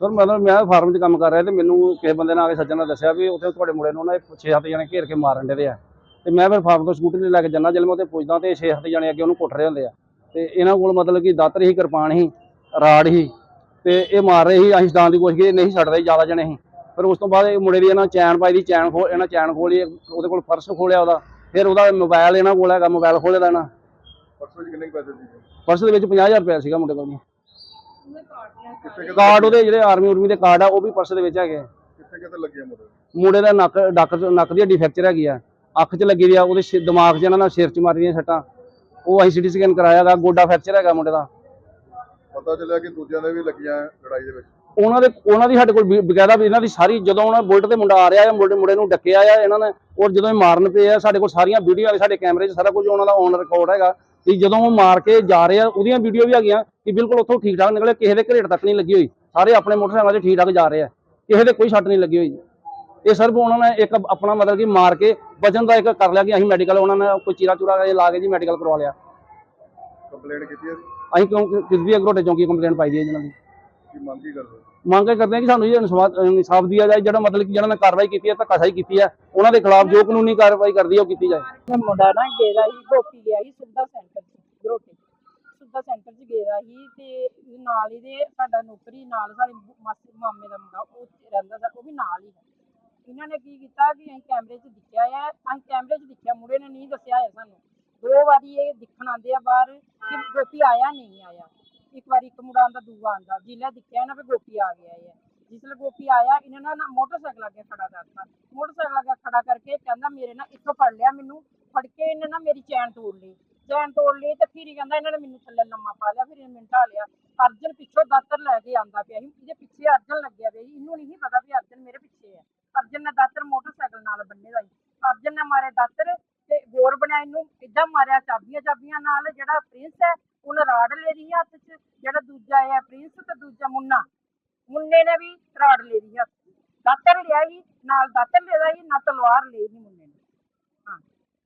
Sir ਮਤਲਬ ਮੈਂ farm 'ਚ ਕੰਮ ਕਰ ਰਿਹਾ ਤੇ ਮੈਨੂੰ ਕਿਸੇ ਬੰਦੇ ਨੇ ਆ ਕੇ ਸੱਜਣ ਨੇ ਦੱਸਿਆ ਵੀ ਉੱਥੇ ਤੁਹਾਡੇ ਮੁੰਡੇ ਨੂੰ ਨਾ 6-7 ਜਣੇ ਘੇਰ ਕੇ ਮਾਰਨ ਦੇ ਆ। ਤੇ ਮੈਂ ਫਿਰ ਫਾਰਮ ਤੋਂ ਸਕੂਟਰੀ ਲੈ ਕੇ ਜੰਨਾ ਜਦੋਂ ਮੈਂ ਉੱਥੇ ਪੁੱਛਦਾ ਤੇ 6-7 ਜਣੇ ਅੱਗੇ ਉਹਨੂੰ ਕੁੱਟ ਰਹੇ ਹੁੰਦੇ ਆ। ਤੇ ਇਹਨਾਂ ਕੋਲ ਮਤਲਬ ਕਿ ਦਾਤਰ ਹੀ ਕਿਰਪਾਨ ਹੀ ਰਾੜ ਹੀ ਤੇ ਇਹ ਮਾਰ ਰਹੇ ਸੀ ਅਸੀਂ ਛਡਾਉਣ ਦੀ ਕੋਸ਼ਿਸ਼ ਕੀਤੀ ਨਹੀਂ ਛੱਡਦੇ ਜ਼ਿਆਦਾ ਜਣੇ ਸੀ ਫਿਰ ਉਸ ਤੋਂ ਬਾਅਦ ਇਹ ਮੁੰਡੇ ਦੀ ਇਹਨਾਂ ਚੈਨ ਪਾਈ ਦੀ ਚੈਨ ਖੋਲ ਇਹਨਾਂ ਚੈਨ ਖੋਲੀ ਉਹਦੇ ਕੋਲ ਪਰਸ ਖੋਲਿਆ ਉਹਦਾ। ਫਿਰ ਉਹਦਾ ਮੋਬਾਈਲ ਇਹਨਾਂ ਕੋਲ ਹੈਗਾ ਮੋਬਾਈਲ ਖੋਲਿਆ ਦਾ ਇਹਨਾਂ ਪਰਸੋਂ ਚ ਕਿੰਨੇ ਪੈਸੇ ਸੀ? ਪਰਸ ਦੇ ਵਿੱਚ 50000 ਰੁਪਏ ਸੀਗਾ ਮੁੰਡੇ ਕੋਲ। ਕਾਰਡ ਉਹਦੇ ਜਿਹੜੇ ਆਰਮੀ ਉਰਮੀ ਦੇ ਕਾਰਡ ਆ ਉਹ ਵੀ ਪਰਸ ਦੇ ਵਿੱਚ ਹੈਗੇ ਆ। ਕਿੱਥੇ ਕਿੱਥੇ ਲੱਗੇ ਮੁੰਡੇ? ਦਾ ਨੱਕ ਡੱਕ ਨੱਕ ਦੀ ਹੱਡੀ ਫ੍ਰੈਕਚਰ ਹੈਗੀ ਆ। ਅੱਖ 'ਚ ਲੱਗੀ ਦੀ ਆ ਉਹਦੇ ਸਿ- ਦਿਮਾਗ 'ਚ ਇਹਨਾਂ ਨਾਲ ਸਿਰ 'ਚ ਮਾਰੀਆਂ ਸੱਟਾਂ। ਉਹ ਅਸੀਂ ਸਿਟੀ ਸਕੈਨ ਕਰਾਇਆ ਗਾ ਗੋਡਾ ਫ੍ਰੈਕਚਰ ਹੈਗਾ ਮੁੰਡੇ ਦਾ। ਪਤਾ ਚੱਲਿਆ ਕਿ ਦੂਜਿਆਂ ਦੇ ਵੀ ਲੱਗੀਆਂ ਲੜਾਈ ਦੇ ਵਿੱਚ। ਉਹਨਾਂ ਦੇ ਉਹਨਾਂ ਦੀ ਸਾਡੇ ਕੋਲ ਬਕਾਇਦਾ ਵੀ ਇਹਨਾਂ ਦੀ ਸਾਰੀ ਜਦੋਂ ਉਹਨਾਂ ਬੁਲਟ ਤੇ ਮੁੰਡਾ ਆ ਰਿਹਾ ਹੈ ਮੁੰਡੇ ਮੁੰਡੇ ਨੂੰ ਡੱਕਿਆ ਆ ਇਹਨਾਂ ਨੇ ਔਰ ਜਦੋਂ ਇਹ ਮਾਰਨ ਪਏ ਆ ਸਾਡੇ ਕੋਲ ਸਾਰੀਆਂ ਵੀਡੀਓ ਆ ਸਾਡੇ ਕੈਮਰੇ 'ਚ ਸਾਰਾ ਕੁਝ ਉਹਨਾਂ ਦਾ ਔਨ ਰਿਕਾਰਡ ਹੈਗਾ। ਕਿ ਜਦੋਂ ਉਹ ਮਾਰ ਕੇ ਜਾ ਰਹੇ ਆ ਉਹਦੀਆਂ ਵੀਡੀਓ ਵੀ ਹੈਗੀਆਂ ਕਿ ਬਿਲਕੁਲ ਉੱਥੋਂ ਠੀਕ ਠਾਕ ਨਿਕਲੇ ਕਿਸੇ ਦੇ ਘਰੇਟ ਤੱਕ ਨਹੀਂ ਲੱਗੀ ਹੋਈ। ਸਾਰੇ ਆਪਣੇ ਮੋਟਰਸਾਈਕਲਾਂ 'ਤੇ ਠੀਕ ਠਾਕ ਜਾ ਰਹੇ ਆ। ਕਿਸੇ ਦੇ ਕੋਈ ਸੱਟ ਨਹੀਂ ਲੱਗੀ ਹੋਈ ਇਹ ਸਿਰਫ ਉਹਨਾਂ ਨੇ ਇੱਕ ਆਪਣਾ ਮਤਲਬ ਕਿ ਮਾਰ ਕੇ ਵਜਨ ਦਾ ਇੱਕ ਕਰ ਲਿਆ ਕਿ ਅਸੀਂ ਮੈਡੀਕਲ ਉਹਨਾਂ ਨੇ ਕੋਈ ਚੀਰਾ ਚੂਰਾ ਲਾ ਕੇ ਜੀ ਮੈਡੀਕਲ ਕਰਵਾ ਲਿਆ। ਕੰਪਲੇਂਟ ਕੀਤੀ ਅਸੀਂ ਕਿਉਂ ਕਿਸ ਵੀ ਅਗਰੋਟੇ ਚੌਂਕੀ ਕੰਪਲੇਂਟ ਪਾਈ ਦੀ ਹੈ ਦੀ। ਮੰਗ ਕੀ ਕਰਦੇ ਹੋ? ਮੰਗ ਇਹ ਕਰਦੇ ਹਾਂ ਕਿ ਸਾਨੂੰ ਇਹ ਇਨਸਾਫ ਇਨਸਾਫ ਦਿਆ ਜਾਏ ਜਿਹੜਾ ਮਤਲਬ ਕਿ ਜਿਹਨਾਂ ਨੇ ਕਾਰਵਾਈ ਕੀਤੀ ਹੈ ਧੱਕਾਸ਼ਾਹੀ ਕੀਤੀ ਹੈ ਉਹਨਾਂ ਦੇ ਖਿਲਾਫ ਜੋ ਕਾਨੂੰਨੀ ਕਾਰਵਾਈ ਕਰਦੀ ਹੈ ਉਹ ਕੀਤੀ ਜਾਏ। ਮੁੰਡਾ ਨਾ ਗੇਰਾ ਹੀ ਗੋਪੀ ਗਿਆ ਸੀ ਸੁੱਧਾ ਸੈਂਟਰ ਚ ਗਰੋਟੇ ਸੁੱਧਾ ਸੈਂਟਰ ਚ ਗੇਰਾ ਸੀ ਤੇ ਨਾਲ ਇਹਦੇ ਸਾਡਾ ਨੌਕਰੀ ਨਾਲ ਸਾਡੇ ਮਾਸੀ ਮਾਮੇ ਦਾ ਮੁੰਡਾ ਉਹ ਰਹਿੰਦਾ ਸੀ ਉਹ ਵੀ ਨਾਲ ਹੀ ਹੈ ਇਹਨਾਂ ਨੇ ਕੀ ਕੀਤਾ ਕਿ ਅਸੀਂ ਕੈਮਰੇ 'ਚ ਦਿਖਿਆ ਆ ਅਸੀਂ ਕੈਮਰੇ 'ਚ ਦਿਖਿਆ ਮੁੰਡੇ ਨੇ ਨਹੀਂ ਦੱਸਿਆ ਹੈ ਸਾਨੂੰ। ਦੋ ਵਾਰੀ ਇਹ ਦਿਖਣ ਆਉਂਦੇ ਆ ਬਾਹਰ ਕਿ ਗੋਪੀ ਆਇਆ ਨਹੀਂ ਆਇਆ। ਇੱਕ ਵਾਰੀ ਇੱਕ ਮੁੰਡਾ ਆਂਦਾ ਦੂਆ ਆਂਦਾ ਜਿਲੇ ਦਿਖਿਆ ਨਾ ਵੀ ਗੋਪੀ ਆ ਗਿਆ ਹੈ ਜਿਸਲੇ ਗੋਪੀ ਆਇਆ, ਇਹਨਾਂ ਨਾ ਮੋਟਰਸਾਈਕਲ ਅੱਗੇ ਖੜਾ ਕਰਤਾ। ਮੋਟਰਸਾਈਕਲ ਅੱਗੇ ਖੜਾ ਕਰਕੇ ਕਹਿੰਦਾ, ਮੇਰੇ ਨਾਲ ਇੱਥੋਂ ਫੜ ਲਿਆ ਮੈਨੂੰ। ਫੜ ਕੇ ਇਹਨੇ ਨਾ ਮੇਰੀ ਚੈਨ ਤੋੜ ਲਈ। ਚੈਨ ਤੋੜ ਲਈ ਤੇ ਫਿਰ ਹੀ ਕਹਿੰਦਾ, ਇਹਨਾਂ ਨੇ ਮੈਨੂੰ ਥੱਲੇ ਲੰਮਾ ਪਾ ਲਿਆ, ਫਿਰ ਇਹਨੇ ਮੈਨੂੰ ਢਾ ਲਿਆ। ਅਰਜਨ ਪਿੱਛੋਂ ਦਾਤਰ ਲੈ ਕੇ ਆਂਦਾ ਪਿਆ ਸੀ। ਇਹਦੇ ਪਿੱਛੇ ਅਰਜਨ ਲੱਗਿਆ ਪਿਆ ਸੀ। ਇਹਨੂੰ ਨਹੀਂ ਪਤਾ ਵੀ ਅਰਜਨ ਮੇਰੇ ਪਿੱਛੇ ਹੈ। ਅਰਜਨ ਨੇ ਦਾਤਰ ਮੋਟਰਸਾਈਕਲ ਨਾਲ ਬੰਨੇ ਦਾ ਸੀ। ਅਰਜਨ ਨੇ ਮਾਰੇ ਦਾਤਰ ਤੇ ਗੋਰ ਬਣਿਆ ਇਹਨੂੰ। ਇਦਾਂ ਮਾਰਿਆ ਚਾਬੀਆਂ ਚਾਬੀਆਂ ਨਾਲ, ਜਿਹੜਾ ਪ੍ਰਿੰਸ ਹੈ ਉਹਨੇ ਰਾੜ ਲੈ ਰਹੀ ਹੱਥ 'ਚ, ਜਿਹੜਾ ਦੂਜਾ ਹੈ ਪ੍ਰਿੰਸ ਤੇ ਦੂਜਾ ਮੁੰਨਾ। ਮੁੰਨੇ ਨੇ ਵੀ ਰਾੜ ਲੈ ਰਹੀ ਹੱਥ ਦਾਤਰ ਲਿਆ ਹੀ ਨਾਲ ਦਾਤਰ ਲੈਦਾ ਹੀ ਨਾ ਤਲਵਾਰ ਲਈ ਨਹੀਂ ਮੁੰਨੇ ਨੇ। ਹਾਂ,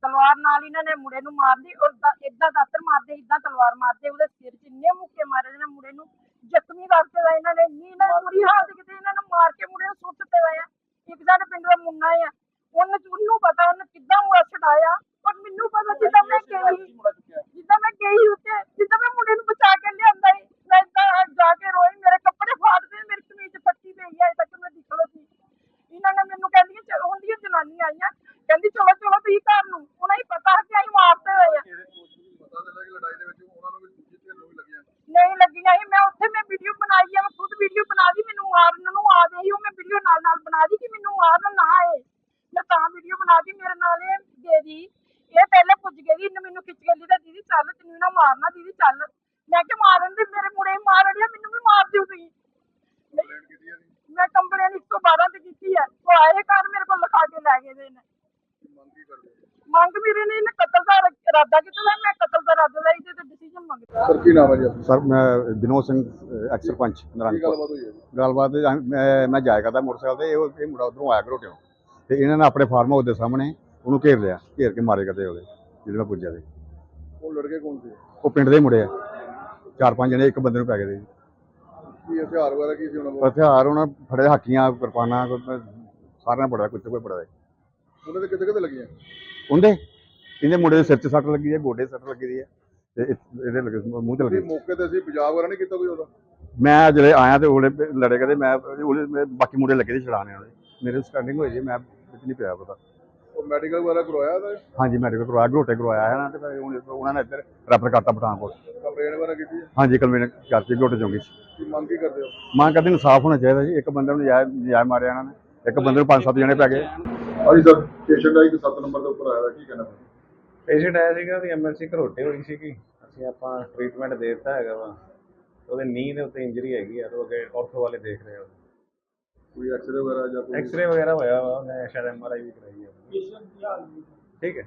ਤਲਵਾਰ ਨਾਲ ਇਹਨਾਂ ਨੇ ਮੁੰਡੇ ਨੂੰ ਮਾਰ ਲਈ ਔਰ ਇਦਾਂ ਦਾਤਰ ਮਾਰਦੇ ਇਦਾਂ ਤਲਵਾਰ ਮਾਰਦੇ, ਉਹਦੇ ਸਿਰ 'ਚ ਇੰਨੇ ਮੁੱਕੇ ਮਾਰੇ ਜਿਹਨੇ ਮੁੰਡੇ ਨੂੰ ਜ਼ਖਮੀ ਕਰਤੇ ਦਾ ਇਹਨਾਂ ਨੇ ਇੰਨੀ ਇਹਨਾਂ ਦੀ ਬੁਰੀ ਹਾਲਤ ਕਿਤੇ ਇਹਨਾਂ ਨੂੰ ਮਾਰ ਕੇ ਮੁੰਡੇ ਨੂੰ ਸੁੱਟ ਤੇ ਆ ਇੱਕ ਸਾਡੇ ਪਿੰਡ ਦਾ ਮੁੰਨਾ ਆ ਉਹਨੂੰ ਉਹਨੂੰ ਪਤਾ ਉਹਨੇ ਕਿੱਦਾਂ ਉਹ ਛਡਾਇਆ ਪਰ ਮੈਨੂੰ ਪਤਾ ਜਿੱਦਾਂ ਮੈਂ ਗਈ ਜਿੱਦਾਂ ਮੈਂ ਗਈ ਉੱਤੇ ਜਿੱਦਾਂ ਮੈਂ ਮੁੰਡੇ ਨੂੰ ਬਚਾ ਕੇ ਲਿਆਂਦਾ ਈ ਮੈਂ ਏਦਾਂ ਜਾ ਕੇ ਰੋਈ ਮੇਰੇ ਕੱਪੜੇ ਫਾੜਦੇ ਮੇਰੀ ਕਮੀਜ਼ ਫੱਟੀ ਪਈ ਆ ਅਜੇ ਤੱਕ ਮੈਂ ਦਿਖ ਲੋ ਸੀ ਇਹਨਾਂ ਨੇ ਮੈਨੂੰ ਕਹਿੰਦੀਆਂ ਚਲੋ ਹੁੰਦੀਆਂ ਜਨਾਨੀ ਆਈਆਂ ਕਹਿੰਦੀ ਚਲੋ ਚਲੋ ਤੁਸੀਂ ਘਰ ਨੂੰ ਉਹਨਾਂ ਹੀ ਪਤਾ ਕਿ ਅਸੀਂ ਮਾਰਤੇ ਹੋਏ ਆ ਪਤਾ ਚੱਲਿਆ ਕਿ ਲੜਾਈ ਦੇ ਵਿੱਚ ਉਹਨਾਂ ਨੂੰ ਵੀ ਦੂਜੀ ਧਿਰ ਨੂੰ ਵੀ ਲੱਗੀਆਂ ਨਹੀਂ ਲੱਗੀਆਂ ਸੀ ਮੈਂ ਉੱਥੇ ਮੈਂ ਵੀਡੀਓ ਬਣਾਈ ਆ ਮੈਂ ਖੁਦ ਵੀਡੀਓ ਬਣਾ ਦੀ ਮੈਨੂੰ ਮਾਰਨ ਨੂੰ ਆ ਗਈ ਉਹ ਮੈਂ ਵੀਡੀਓ ਨਾਲ ਨਾਲ ਬਣਾ ਦੀ ਕਿ ਮੈਨੂੰ ਮਾਰਨ ਨਾ ਆਏ। ਮੈਂ ਤਾਂ ਵੀਡੀਓ ਬਣਾ ਦੀ ਮੇਰੇ ਨਾਲ ਇਹ ਦੇ ਦੀ। ਇਹ ਪਹਿਲੇ ਪੁੱਜ ਗਈ ਇਹਨੇ ਮੈਨੂੰ ਖਿੱਚ ਕੇ ਲਈ ਤਾਂ ਦੀਦੀ ਚੱਲ ਤੈਨੂੰ ਨਾ ਮਾਰਨਾ ਦੀਦੀ ਚੱਲ। ਮੈਂ ਕਿ ਮਾਰਨ ਦੇ ਮੇਰੇ ਮੁੰਡੇ ਮਾਰ ਅੜਿਆ ਮੈਨੂੰ ਵੀ ਮਾਰ ਦਿਓ ਤੁਸੀਂ। ਮੈਂ ਕੰਪਲੇਨ 112 ਤੇ ਕੀਤੀ ਹੈ ਉਹ ਆਏ ਘਰ ਮੇਰੇ ਕੋਲ ਲਿਖਾ ਕੇ ਲੈ ਗਏ ਦੇ ਨੇ ਮੰਗ ਕਰਦੇ? ਮੰਗ ਮੇਰੇ ਨੇ ਇਹਨੇ ਕਤਲ ਦਾ ਇਰਾਦਾ ਕੀਤਾ ਤਾਂ ਮੈਂ ਕਤਲ ਦਾ ਇਰਾਦਾ ਦਾ ਇਹਦੇ ਤੇ ਡਿਸੀਜਨ ਮੰਗਦਾ। ਸਰ ਕੀ ਨਾਮ ਹੈ ਜੀ ਆਪਣਾ? ਸਰ ਮੈਂ ਵਿਨੋਦ ਸਿੰਘ ਐਕਸ ਸਰਪੰਚ ਕੀ ਨਰੰਗਪੁਰ ਗੱਲਬਾਤ ਹੋਈ ਹੈ ਜੀ? ਗੱਲਬਾਤ ਇਹ ਆ- ਮੈਂ ਮੈਂ ਜਾਇਆ ਕਰਦਾ ਮੋਟਰਸਾਈਕਲ ਤੇ ਇਹ ਇਹ ਮੁੰਡਾ ਉਧਰੋਂ ਆਇਆ ਘਰੋਟਿਓ। ਤੇ ਇਹਨਾਂ ਨੇ ਆਪਣੇ ਫਾਰਮ ਹਾਊਸ ਦੇ ਸਾਹਮਣੇ ਉਹਨੂੰ ਘੇਰ ਲਿਆ ਘੇਰ ਕੇ ਮਾਰੇ ਕਰਦੇ ਉਹਦੇ ਜਦੋਂ ਮੈਂ ਪੁੱਜਿਆ ਤੇ ਉਹ ਲੜਕੇ ਕੌਣ ਸੀ? ਉਹ ਪਿੰਡ ਦੇ ਹੀ ਮੁੰਡੇ ਆ। ਚਾਰ ਪੰਜ ਜਣੇ ਇੱਕ ਬੰਦੇ ਨੂੰ ਪੈ ਗਏ ਸੀ ਕੀ ਹਥਿਆਰ ਵਗੈਰਾ ਕੀ ਸੀ ਉਹਨਾਂ ਕੋਲ? ਹਥਿਆਰ ਉਹਨਾਂ ਫੜੇ ਹਾਕੀਆਂ ਕਿਰਪਾਨਾਂ ਕੋਈ ਸਾਰਿਆਂ ਨੇ ਬੜਾ ਕੁਝ ਕੋਈ ਬੜਾ ਉਹਨਾਂ ਦੇ ਕਿੱਥੇ ਕਿੱਥੇ ਲੱਗੀਆਂ? ਉਹਦੇ? ਇਹਦੇ ਮੁੰਡੇ ਦੇ ਸਿਰ 'ਚ ਸੱਟ ਲੱਗੀ ਹੈ ਗੋਡੇ 'ਚ ਸੱਟ ਲੱਗੀ ਦੀ ਹੈ ਤੇ ਇਹ- ਇਹਦੇ ਲੱਗੇ ਮੂੰਹ ਤੇ ਤੁਸੀਂ ਲੱਗੀ ਮੌਕੇ ਤੇ ਸੀ ਪੰਜਾਬ ਵਗੈਰਾ ਨਹੀਂ ਕੀਤਾ ਕੋਈ ਉਹਦਾ? ਮੈਂ ਜਿਹੜੇ ਆਇਆ ਤੇ ਉਹਲੇ ਲੜੇ ਕਦੇ ਮੈਂ ਉਹਲੇ ਮੈਂ- ਬਾਕੀ ਮੁੰਡੇ ਲੱਗੇ ਸੀ ਛਡਾਣੇ ਵਾਲੇ। ਮੇਰੇ ਸਟੈਂਡਿੰਗ ਹੋਈ ਜੀ ਮੈਂ ਵਿੱਚ ਨਹੀਂ ਪਿਆ ਪਤਾ। ਉਹ ਮੈਡੀਕਲ ਵਗੈਰਾ ਕਰਵਾਇਆ ਤਾਂ ਹਾਂਜੀ ਮੈਡੀਕਲ ਕਰਵਾਇਆ ਘਰੋਟੇ ਕਰਵਾਇਆ ਹੈ ਨਾ ਤੇ ਫਿਰ ਹੁਣ ਉਹਨਾਂ ਨੇ ਇੱਧਰ ਰੈਫਰ ਕਰਤਾ ਪਠਾਨਕੋਟ। ਕੰਪਲੇਂਟ ਵਗੈਰਾ ਕੀਤੀ ਹੈ? ਹਾਂਜੀ ਕਨਵੀਨਰ ਕਰਤੀ ਘਰੋਟੇ ਚੌਂਕੀ 'ਚ ਕੀ ਮੰਗ ਕੀ ਕਰਦੇ ਹੋ? ਮਾਂ ਕਹਿੰਦੇ ਇਨਸਾਫ ਹੋਣਾ ਚਾਹੀਦਾ ਜੀ। ਇੱਕ ਬੰਦੇ ਨੂੰ ਨਜਾਇਜ਼ ਨਜਾਇਜ਼ ਮਾਰਿਆ ਇਹਨਾਂ ਨੇ। ਇੱਕ ਬੰਦੇ ਨੂੰ ਪੰਜ ਸੱਤ ਜਣੇ ਪੈ ਗਏ। ਹਾਂਜੀ ਸਰ ਪੇਸ਼ੈਂਟ ਆਈ ਕਿ 7 ਨੰਬਰ ਦੇ ਉੱਪਰ ਆਇਆ ਦਾ ਕੀ ਕਹਿਣਾ? ਪੇਸ਼ੈਂਟ ਆਇਆ ਸੀਗਾ ਉਹਦੀ ਐਮਐਲਸੀ ਘਰੋਟੇ ਹੋਈ ਸੀਗੀ। ਅਸੀਂ ਆਪਾਂ ਟ੍ਰੀਟਮੈਂਟ ਦੇ ਦਿੱਤਾ ਹੈਗਾ ਵਾ। ਉਹਦੇ ਨੀਂਹ ਦੇ ਉੱਤੇ ਇੰਜਰੀ ਹੈਗੀ ਆ ਤੇ ਉਹ ਅੱਗੇ ਆਰਥੋ ਵਾਲੇ ਦੇਖ ਰਹੇ ਆ ਕੋਈ ਐਕਸਰੇ ਵਗੈਰਾ ਜਾਂ ਕੋਈ ਐਕਸ-ਰੇ ਵਗੈਰਾ ਹੋਇਆ ਵਾ ਉਹਨੇ ਸ਼ਾਇਦ ਐਮਆਰਆਈ ਵੀ ਕਰਾਈ ਹੈ ਠੀਕ ਹੈ।